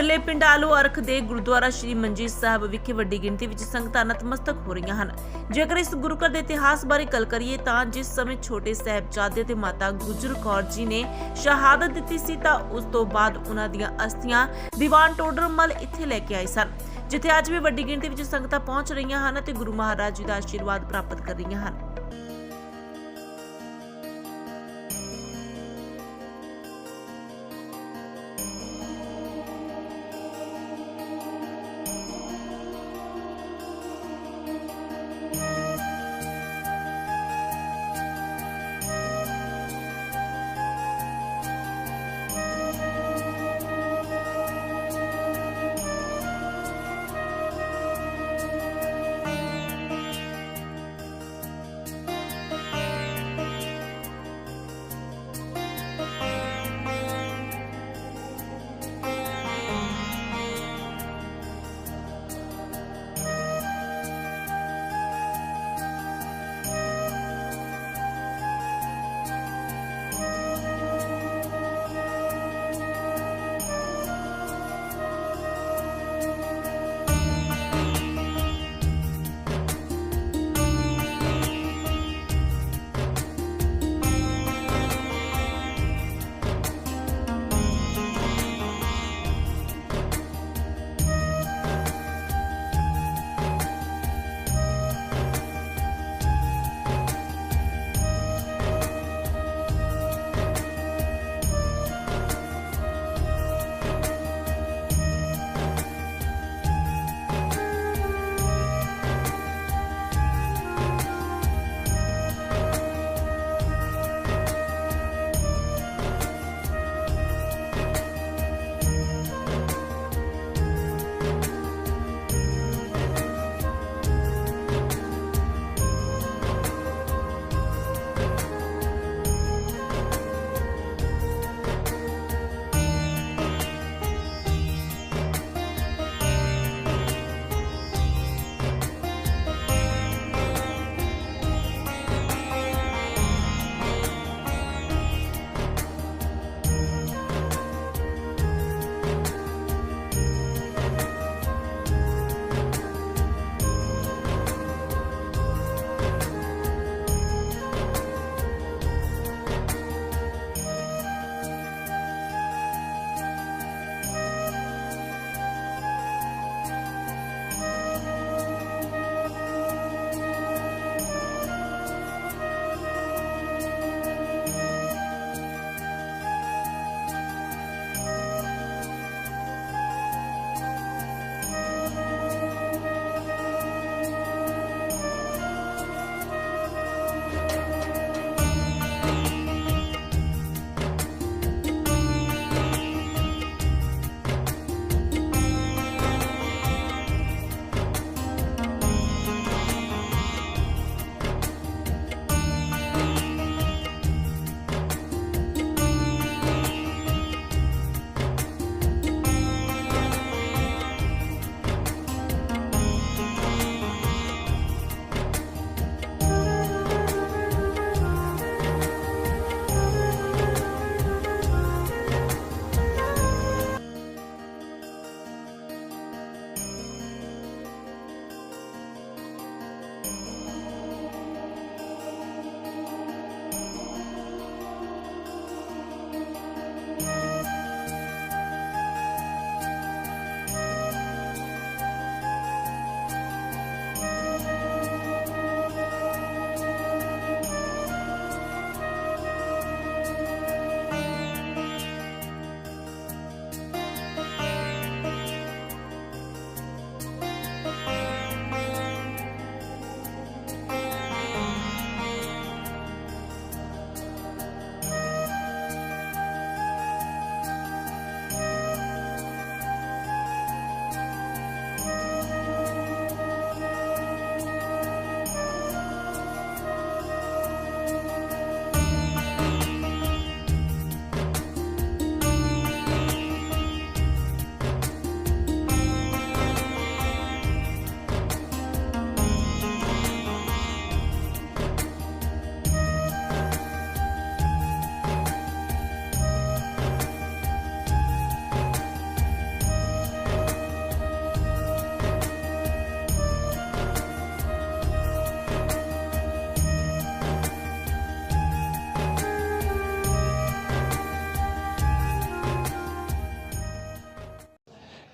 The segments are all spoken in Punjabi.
ਨੇੜਲੇ ਪਿੰਡ ਆਲੂ ਅਰਖ ਦੇ ਗੁਰਦੁਆਰਾ ਸ਼੍ਰੀ ਮਨਜੀਤ ਸਾਹਿਬ ਵਿਖੇ ਵੱਡੀ ਗਿਣਤੀ ਵਿੱਚ ਸੰਗਤਾਂ ਨਤਮਸਤਕ ਹੋ ਰਹੀਆਂ ਹਨ। ਜੇਕਰ ਇਸ ਗੁਰੂ ਘਰ ਦੇ ਇਤਿਹਾਸ ਬਾਰੇ ਗੱਲ ਕਰੀਏ ਤਾਂ ਜਿਸ ਸਮੇਂ ਛੋਟੇ ਸਾਹਿਬਜ਼ਾਦੇ ਤੇ ਮਾਤਾ ਗੁਜਰ ਕੌਰ ਜੀ ਨੇ ਸ਼ਹਾਦਤ ਦਿੱਤੀ ਸੀ ਤਾਂ ਉਸ ਤੋਂ ਬਾਅਦ ਉਹਨਾਂ ਦੀਆਂ ਅਸਥੀਆਂ ਦੀਵਾਨ ਟੋਡਰਮਲ ਇੱਥੇ ਲੈ ਕੇ ਆਏ ਸਨ, ਜਿੱਥੇ ਅੱਜ ਵੀ ਵੱਡੀ ਗਿਣਤੀ ਵਿੱਚ ਸੰਗਤਾਂ ਪਹੁੰਚ ਰਹੀਆਂ ਹਨ ਤੇ ਗੁਰੂ ਮਹਾਰਾਜ ਜੀ ਦਾ ਆਸ਼ੀਰਵਾਦ ਪ੍ਰਾਪਤ ਕਰ ਰਹੀਆਂ ਹਨ।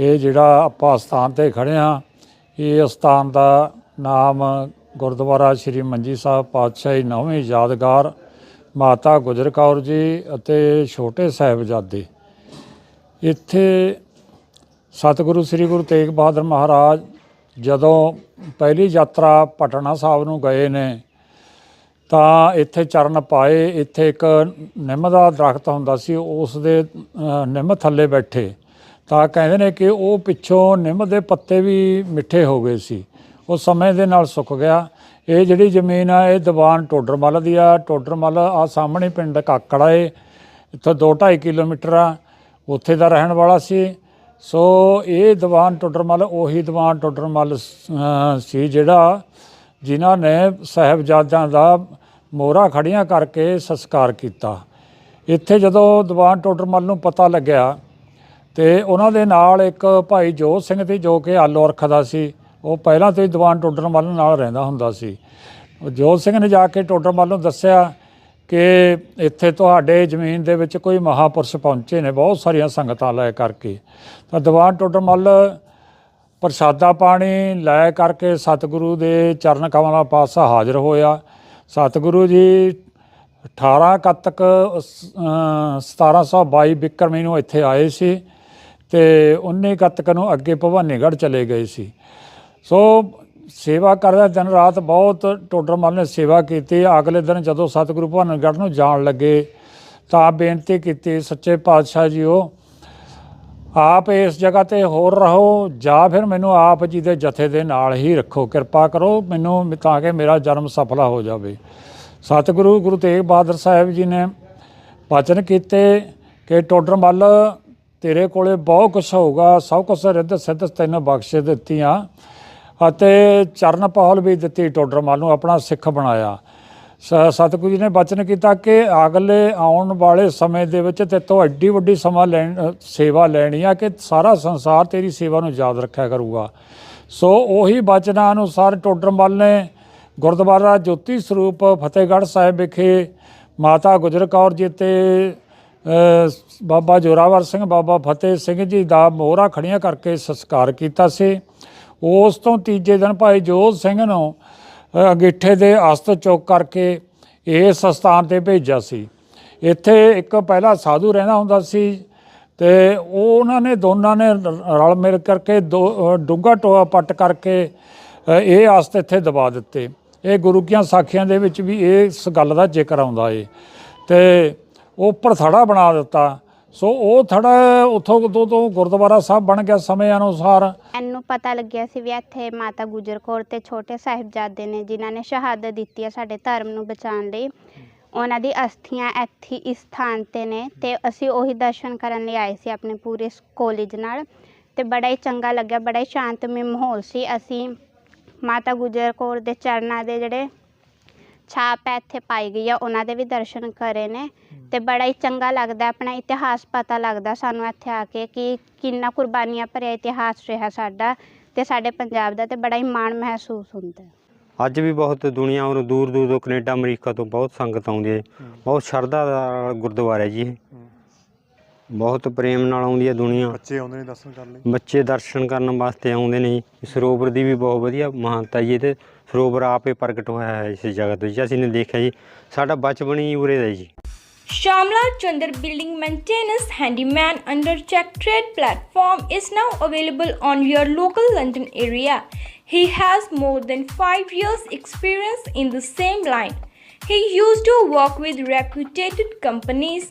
ਇਹ ਜਿਹੜਾ ਆਪਾਂ ਸਥਾਨ ਤੇ ਖੜੇ ਹਾਂ, ਇਹ ਸਥਾਨ ਦਾ ਨਾਮ ਗੁਰਦੁਆਰਾ ਸ੍ਰੀ ਮੰਜੀ ਸਾਹਿਬ ਪਾਤਸ਼ਾਹੀ ਨੌਵੀਂ ਯਾਦਗਾਰ ਮਾਤਾ ਗੁਜਰ ਕੌਰ ਜੀ ਅਤੇ ਛੋਟੇ ਸਾਹਿਬਜ਼ਾਦੇ। ਇੱਥੇ ਸਤਿਗੁਰੂ ਸ੍ਰੀ ਗੁਰੂ ਤੇਗ ਬਹਾਦਰ ਮਹਾਰਾਜ ਜਦੋਂ ਪਹਿਲੀ ਯਾਤਰਾ ਪਟਨਾ ਸਾਹਿਬ ਨੂੰ ਗਏ ਨੇ, ਤਾਂ ਇੱਥੇ ਚਰਨ ਪਾਏ, ਇੱਥੇ ਇੱਕ ਨਿੰਮ ਦਾ ਦਰਖਤ ਹੁੰਦਾ ਸੀ, ਉਸ ਦੇ ਨਿੰਮ ਥੱਲੇ ਬੈਠੇ। ਤਾਂ ਕਹਿੰਦੇ ਨੇ ਕਿ ਉਹ ਪਿੱਛੋਂ ਨਿੰਮ ਦੇ ਪੱਤੇ ਵੀ ਮਿੱਠੇ ਹੋ ਗਏ ਸੀ। ਉਹ ਸਮੇਂ ਦੇ ਨਾਲ ਸੁੱਕ ਗਿਆ। ਇਹ ਜਿਹੜੀ ਜ਼ਮੀਨ ਆ, ਇਹ ਦੀਵਾਨ ਟੋਡਰਮਲ ਦੀ ਆ। ਟੋਡਰਮਲ ਆ ਸਾਹਮਣੇ ਪਿੰਡ ਕਾਕੜਾ ਏ। ਇੱਥੋਂ 2.5 ਕਿਲੋਮੀਟਰ ਆ। ਉੱਥੇ ਦਾ ਰਹਿਣ ਵਾਲਾ ਸੀ। ਸੋ ਇਹ ਦੀਵਾਨ ਟੋਡਰਮਲ ਉਹੀ ਦੀਵਾਨ ਟੋਡਰਮਲ ਸੀ ਜਿਹੜਾ ਜਿਨ੍ਹਾਂ ਨੇ ਸਾਹਿਬਜ਼ਾਦਿਆਂ ਦਾ ਮੋਹਰਾਂ ਖੜੀਆਂ ਕਰਕੇ ਸੰਸਕਾਰ ਕੀਤਾ। ਇੱਥੇ ਜਦੋਂ ਦੀਵਾਨ ਟੋਡਰਮਲ ਨੂੰ ਪਤਾ ਲੱਗਿਆ ਤੇ ਉਹਨਾਂ ਦੇ ਨਾਲ ਇੱਕ ਭਾਈ ਜੋਤ ਸਿੰਘ ਤੇ ਜੋ ਕਿ ਆਲੋ ਰੱਖਦਾ ਸੀ। ਉਹ ਪਹਿਲਾਂ ਤੋਂ ਹੀ ਦੀਵਾਨ ਟੋਡਰਮੱਲ ਨਾਲ ਰਹਿੰਦਾ ਹੁੰਦਾ ਸੀ। ਜੋਤ ਸਿੰਘ ਨੇ ਜਾ ਕੇ ਟੋਡਰ ਮੱਲ ਨੂੰ ਦੱਸਿਆ ਕਿ ਇੱਥੇ ਤੁਹਾਡੇ ਜ਼ਮੀਨ ਦੇ ਵਿੱਚ ਕੋਈ ਮਹਾਪੁਰਸ਼ ਪਹੁੰਚੇ ਨੇ, ਬਹੁਤ ਸਾਰੀਆਂ ਸੰਗਤਾਂ ਲੈ ਕਰਕੇ। ਤਾਂ ਦੀਵਾਨ ਟੋਡਰਮੱਲ ਪ੍ਰਸ਼ਾਦਾ ਪਾਣੀ ਲੈ ਕਰਕੇ ਸਤਿਗੁਰੂ ਦੇ ਚਰਨ ਕਮਲਾਂ ਪਾਸਾ ਹਾਜ਼ਰ ਹੋਇਆ। ਸਤਿਗੁਰੂ ਜੀ 18 ਕੱਤਕ 1722 ਬਿਕਰਮੀ ਨੂੰ ਇੱਥੇ ਆਏ ਸੀ। ਤੇ 19 ਕੱਤਕ ਨੂੰ ਅੱਗੇ ਭਵਾਨੀਗੜ੍ਹ ਚਲੇ ਗਏ ਸੀ। ਸੋ ਸੇਵਾ ਕਰਦਾ ਦਿਨ ਰਾਤ ਬਹੁਤ ਟੋਡਰਮੱਲ ਨੇ ਸੇਵਾ ਕੀਤੀ। ਅਗਲੇ ਦਿਨ ਜਦੋਂ ਸਤਿਗੁਰੂ ਭਵਾਨੀਗੜ੍ਹ ਨੂੰ ਜਾਣ ਲੱਗੇ ਤਾਂ ਬੇਨਤੀ ਕੀਤੀ, ਸੱਚੇ ਪਾਤਸ਼ਾਹ ਜੀਓ, ਆਪ ਇਸ ਜਗ੍ਹਾ ਤੇ ਹੋਰ ਰਹੋ, ਜਾਂ ਫਿਰ ਮੈਨੂੰ ਆਪ ਜੀ ਦੇ ਜਥੇ ਦੇ ਨਾਲ ਹੀ ਰੱਖੋ। ਕਿਰਪਾ ਕਰੋ ਮੈਨੂੰ ਤਾਂ ਕਿ ਮੇਰਾ ਜਨਮ ਸਫਲਾ ਹੋ ਜਾਵੇ। ਸਤਿਗੁਰੂ ਗੁਰੂ ਤੇਗ ਬਹਾਦਰ ਸਾਹਿਬ ਜੀ ਨੇ ਵਚਨ ਕੀਤੇ ਕਿ ਟੋਡਰਮੱਲ ਤੇਰੇ ਕੋਲੇ ਬਹੁਤ ਕੁਛ ਹੋਊਗਾ, ਸਭ ਕੁਛ ਰਿੱਧ ਸਿੱਧ ਤੈਨੂੰ ਬਖਸ਼ ਦਿੱਤੀਆਂ। ਅਤੇ ਚਰਨ ਪਹਲ ਵੀ ਦਿੱਤੀ ਟੋਡਰਮਲ ਨੂੰ, ਆਪਣਾ ਸਿੱਖ ਬਣਾਇਆ। ਸ- ਸਤਿਗੁਰੂ ਜੀ ਨੇ ਬਚਨ ਕੀਤਾ ਕਿ ਅਗਲੇ ਆਉਣ ਵਾਲੇ ਸਮੇਂ ਦੇ ਵਿੱਚ ਤੇ ਤੋਂ ਐਡੀ ਵੱਡੀ ਸਮਾਂ ਲੈਣ, ਸੇਵਾ ਲੈਣੀ ਆ ਕਿ ਸਾਰਾ ਸੰਸਾਰ ਤੇਰੀ ਸੇਵਾ ਨੂੰ ਯਾਦ ਰੱਖਿਆ ਕਰੂਗਾ। ਸੋ ਉਹੀ ਬਚਨਾਂ ਅਨੁਸਾਰ ਟੋਡਰਮਲ ਨੇ ਗੁਰਦੁਆਰਾ ਜੋਤੀ ਸਰੂਪ ਫਤਿਹਗੜ੍ਹ ਸਾਹਿਬ ਵਿਖੇ ਮਾਤਾ ਗੁਜਰ ਕੌਰ ਜੀ ਤੇ ਬਾਬਾ ਜੋਰਾਵਰ ਸਿੰਘ ਬਾਬਾ ਫਤਿਹ ਸਿੰਘ ਜੀ ਦਾ ਮੋਹਰਾ ਖੜੀਆਂ ਕਰਕੇ ਸੰਸਕਾਰ ਕੀਤਾ ਸੀ। ਉਸ ਤੋਂ ਤੀਜੇ ਦਿਨ ਭਾਈ ਜੋਤ ਸਿੰਘ ਨੂੰ ਅ, ਅੰਗੀਠੇ ਦੇ ਅਸਤ ਚੁੱਕ ਕਰਕੇ ਇਸ ਸਥਾਨ ਤੇ ਭੇਜਿਆ ਸੀ। ਇੱਥੇ ਇੱਕ ਪਹਿਲਾ ਸਾਧੂ ਰਹਿੰਦਾ ਹੁੰਦਾ ਸੀ ਤੇ ਉਹ ਉਹਨਾਂ ਨੇ ਦੋਨਾਂ ਨੇ ਰਲ ਮਿਲ ਕਰਕੇ ਦੋ ਡੂੰਘਾ ਟੋਆ ਪੱਟ ਕਰਕੇ ਇਹ ਅਸਤ ਇੱਥੇ ਦਬਾ ਦਿੱਤੇ। ਇਹ ਗੁਰੂ ਕੀਆਂ ਸਾਖੀਆਂ ਦੇ ਵਿੱਚ ਵੀ ਇਸ ਗੱਲ ਦਾ ਜ਼ਿਕਰ ਆਉਂਦਾ ਏ। ਤੇ ਉੱਪਰ ਥੜਾ ਬਣਾ ਦਿੱਤਾ। ਸੋ ਉਹ ਥੜਾ ਉੱਥੋਂ ਤੋਂ ਤੋਂ ਗੁਰਦੁਆਰਾ ਸਾਹਿਬ ਬਣ ਗਿਆ ਸਮੇਂ ਅਨੁਸਾਰ। ਮੈਨੂੰ ਪਤਾ ਲੱਗਿਆ ਸੀ ਵੀ ਇੱਥੇ ਮਾਤਾ ਗੁਜਰ ਕੌਰ ਤੇ ਛੋਟੇ ਸਾਹਿਬਜ਼ਾਦੇ ਨੇ ਜਿਨ੍ਹਾਂ ਨੇ ਸ਼ਹਾਦਤ ਦਿੱਤੀ ਹੈ ਸਾਡੇ ਧਰਮ ਨੂੰ ਬਚਾਉਣ ਲਈ। ਉਹਨਾਂ ਦੀ ਅਸਥੀਆਂ ਇੱਥੇ ਇਸ ਸਥਾਨ ਤੇ ਨੇ ਤੇ ਅਸੀਂ ਉਹੀ ਦਰਸ਼ਨ ਕਰਨ ਲਈ ਆਏ ਸੀ ਆਪਣੇ ਪੂਰੇ ਕਾਲਜ ਨਾਲ। ਤੇ ਬੜਾ ਹੀ ਚੰਗਾ ਲੱਗਿਆ, ਬੜਾ ਹੀ ਸ਼ਾਂਤਮਈ ਮਾਹੌਲ ਸੀ। ਅਸੀਂ ਮਾਤਾ ਗੁਜਰ ਕੌਰ ਦੇ ਚਰਨਾਂ ਦੇ ਜਿਹੜੇ ਛਾਪ ਹੈ ਇੱਥੇ ਪਾਈ ਗਈ ਆ ਉਹਨਾਂ ਦੇ ਵੀ ਦਰਸ਼ਨ ਕਰੇ ਨੇ। ਤੇ ਬੜਾ ਹੀ ਚੰਗਾ ਲੱਗਦਾ ਆਪਣਾ ਇਤਿਹਾਸ ਪਤਾ ਲੱਗਦਾ ਸਾਨੂੰ ਇੱਥੇ ਆ ਕੇ ਕਿ ਕਿੰਨਾ ਕੁਰਬਾਨੀਆਂ ਭਰਿਆ ਇਤਿਹਾਸ ਰਿਹਾ ਸਾਡਾ ਤੇ ਸਾਡੇ ਪੰਜਾਬ ਦਾ ਤੇ ਬੜਾ ਹੀ ਮਾਣ ਮਹਿਸੂਸ ਹੁੰਦਾ। ਹੈ ਅੱਜ ਵੀ ਬਹੁਤ ਦੁਨੀਆ ਔਰ ਦੂਰ ਦੂਰ ਤੋਂ ਕੈਨੇਡਾ ਅਮਰੀਕਾ ਤੋਂ ਬਹੁਤ ਸੰਗਤ ਆਉਂਦੀ ਹੈ। ਬਹੁਤ ਸ਼ਰਧਾ ਦਾ ਗੁਰਦੁਆਰਾ ਹੈ ਜੀ ਇਹ। ਬਹੁਤ ਪ੍ਰੇਮ ਨਾਲ ਆਉਂਦੀ ਹੈ ਦੁਨੀਆ ਬੱਚੇ ਆਉਂਦੇ ਨੇ ਦਰਸ਼ਨ ਕਰਨ ਲਈ ਬੱਚੇ ਦਰਸ਼ਨ ਕਰਨ ਵਾਸਤੇ ਆਉਂਦੇ ਨੇ ਜੀ ਸਰੋਵਰ ਦੀ ਵੀ ਬਹੁਤ ਵਧੀਆ ਮਹਾਨਤਾ ਜੀ ਤੇ ਸਰੋਵਰ ਆਪੇ ਪ੍ਰਗਟ ਹੋਇਆ ਹੈ ਇਸ ਜਗ੍ਹਾ ਤੇ ਜੀ ਅਸੀਂ ਨੇ ਦੇਖਿਆ ਜੀ ਸਾਡਾ ਬਚਪਨ ਹੀ ਉਰੇ ਦਾ ਜੀ Shamla Chandar Building Maintenance Handyman under Check Trade platform is now available on your local London area. He has more than 5 years experience in the same line. He used to work with reputed companies,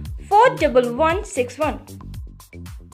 41161.